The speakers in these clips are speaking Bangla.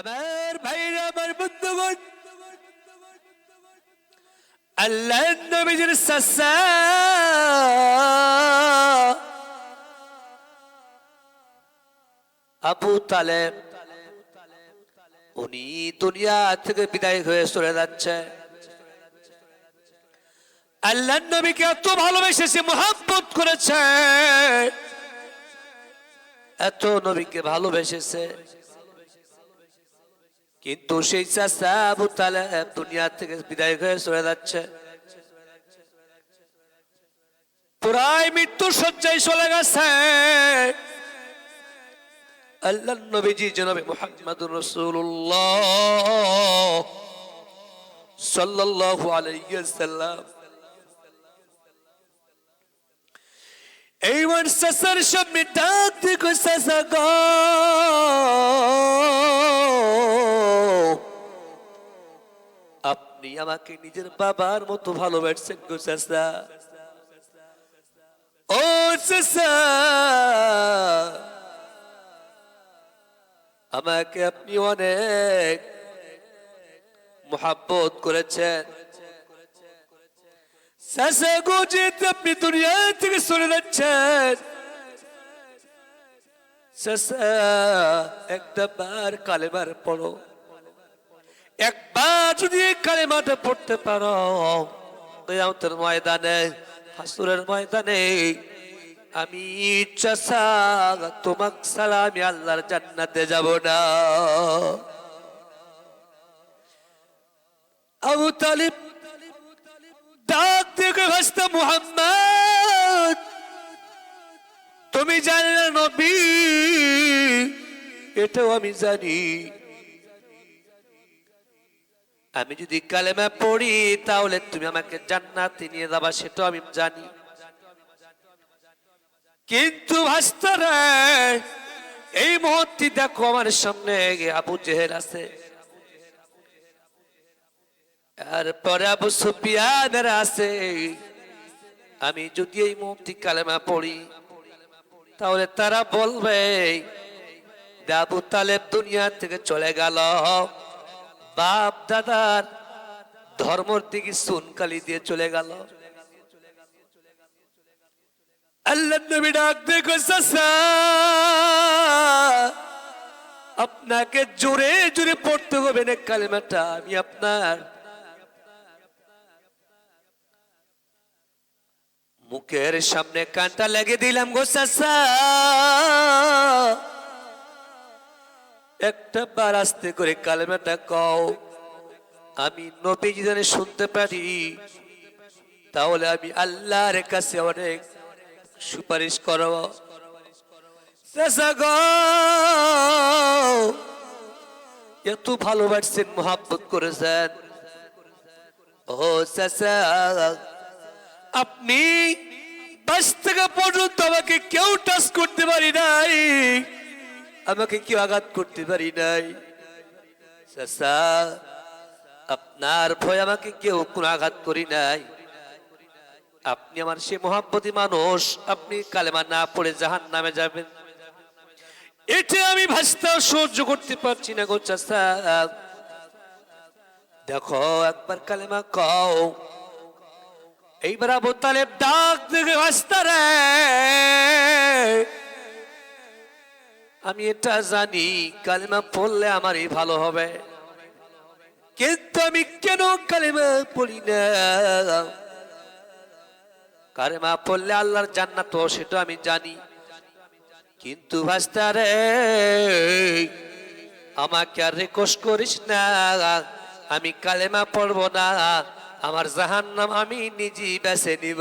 আমার ভাইরা, আমার বন্ধুগণ। আল্লাহ নবীজির সাসা আবু তালেব, উনি দুনিয়া থেকে বিদায় হয়ে চলে যাচ্ছে। আল্লাহ নবীকে এত ভালোবেসেছে মোহাম্মত করেছে। এত নবীকে ভালোবেসেছে। কিন্তু সেই চাষা আবু তালেব দুনিয়া থেকে বিদায় হয়ে চলে যাচ্ছে। পুরাই মৃত্যু সজ্জায় চলে গেছে। আল্লাহ নবীজি জনাবে মোহাম্মদ রসুল্লাহ সাল্লাল্লাহু আলাইহি ওয়াসাল্লাম। এইবার সাসার সামনে ডাক দিগো সাসা আপনি আমাকে নিজের বাবার মতো ভালোবাসছেন গো সাসা ও আমাকে আপনি অনেক মোহাব্বত করেছেন। সাসা গো যেতে আপনি দুনিয়া থেকে সরে যাচ্ছেন। একটা বার কালেবার পড়ো। একবার যদি কালেমাটা পড়তে পারো, কেয়ামতের ময়দানে, হাসুরের ময়দানে, আমি চাষা তোমাক আমি আল্লাহর জান্নাতে যাব না। আবু তালিব ডাক থেকে ভাসতে মুহাম্মদ, তুমি জানলে নবী? এটাও আমি জানি। আমি যদি কালেমা পড়ি, তাহলে তুমি আমাকে জান্নাতে নিয়ে যাবা, সেটাও আমি জানি। কিন্তু ভাস্তারা, এই মুহূর্তে দেখো আমার সামনে আবু জেহেল আছে। আর পরে আবু সুফিয়ানের আছে। আমি যদি এই মুহূর্তে কালেমা পড়ি, তাহলে তারা বলবে আবু তালেব দুনিয়া থেকে চলে গেল। বাপ দাদার ধর্মর দিকে সুনকালি দিয়ে চলে গেল। আল্লাহ আপনাকে জোরে জোরে পড়তে হবে না কালেমাটা, আমি আপনার মুখের সামনে কানটা লেগে দিলাম গো চাচা। একটা বার আস্তে করে কালেমাটা কও। আমি নবীজি জানে শুনতে পারি। তাহলে আমি আল্লাহর কাছে অনেক সুপারিশ করব। এত ভালোবাসছেন মোহাব্বত করেছেন। ও আপনি পাঁচ থেকে পর্যন্ত আমাকে কেউ টাচ করতে পারি নাই। আমাকে কেউ আঘাত করতে পারি নাই। চাচা, আপনার ভয় আমাকে কেউ কোনো আঘাত করি নাই। আপনি আমার সে মহাব্বতী মানুষ, আপনি কালেমা না পড়ে জাহান নামে যাবেন। এটা আমি ভাষা সহ্য করতে পারছি না গো চাচা। দেখো, একবার কালেমা কও। এইবার আবু তালেব ডাক দিকে ভাস্তারে আমি এটা জানি, কালিমা পড়লে আমারই ভালো হবে। কিন্তু আমি কেন কালিমা পড়ি না? কালিমা পড়লে আল্লাহর জান্নাত সেটা আমি জানি। কিন্তু ভাস্তারে আমাকে আর রিকোয়েস্ট করিস না, আমি কালেমা পড়ব না, আমার জাহান নাম আমি নিজেই বেছে নিব।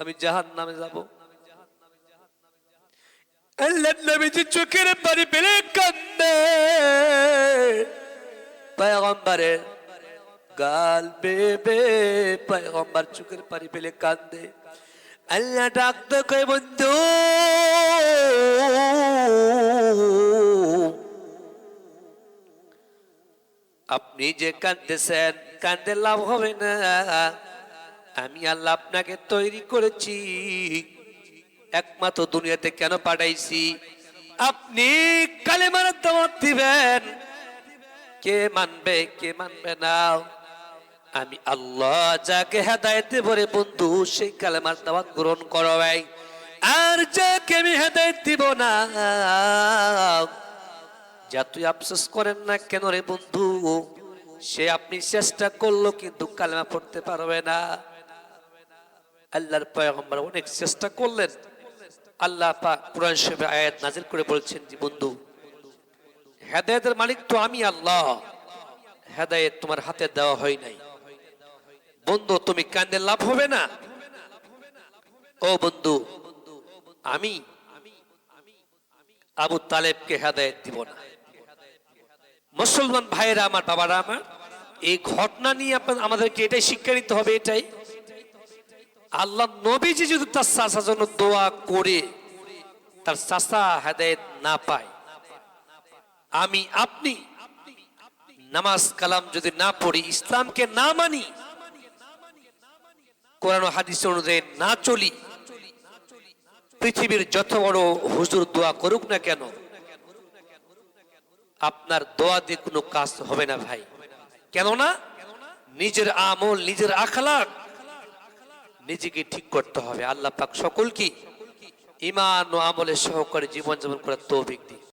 আমি জাহান নামে যাব। আল্লাহ নবীজি চোখের পানি পেলে কান্দে পয়গম্বরের গাল বেবে পয়গম্বর চোখের পানি পেলে কান্দে আল্লাহ ডাকতে বন্ধু আপনি যে কাঁদতেছেন কান্দে লাভ হবে না। আমি আল্লাহ আপনাকে তৈরি করেছি। একমাত্র দুনিয়াতে কেন পাঠাইছি? আপনি কালেমার দাওয়াত দিবেন। কে মানবে কে মানবে না? আমি আল্লাহ যাকে হেদায়ত বলে বন্ধু সেই কালেমার দাওয়াত গ্রহণ করো ভাই আর যাকে আমি হেদায়ত দিব না। যা তুই আফসোস করেন না কেন রে বন্ধু? সে আপনি চেষ্টা করল কিন্তু কালেমা পড়তে পারবে না। আল্লাহর পয়গম্বর অনেক চেষ্টা করলেন। আল্লাহ পাক কোরআন শরীফে আয়াত নাজিল করে বলছেন যে, বন্ধু, হেদায়েতের মালিক তো আমি আল্লাহ। হেদায়েত তোমার হাতে দেওয়া হয় নাই। বন্ধু, তুমি কান্দে লাভ হবে না? ও বন্ধু, আমি আবু তালেবকে হেদায়েত দিব না। মুসলমান ভাইয়েরা, আমার বাবারা, আমার, এই ঘটনা নিয়ে আমাদেরকে এটাই শিক্ষা নিতে হবে, এটাই। আল্লাহ নবীজি যদি তার চাষার জন্য দোয়া করে, তার চাষা হেদায়েত না পায়। আমি, আপনি নামাজ কালাম যদি না পড়ি, ইসলামকে না মানি, কোরআন হাদিস অনুযায়ী না চলি, পৃথিবীর যত বড় হুজুর দোয়া করুক না কেন, আপনার দোয়া দিয়ে কোনো কাজ হবে না ভাই। কেননা, নিজের আমল, নিজের আখলাক নিজেকে ঠিক করতে হবে। আল্লাহ পাক সকলকে ইমান ও আমলের সহকারে জীবনযাপন করার তৌফিক দিন।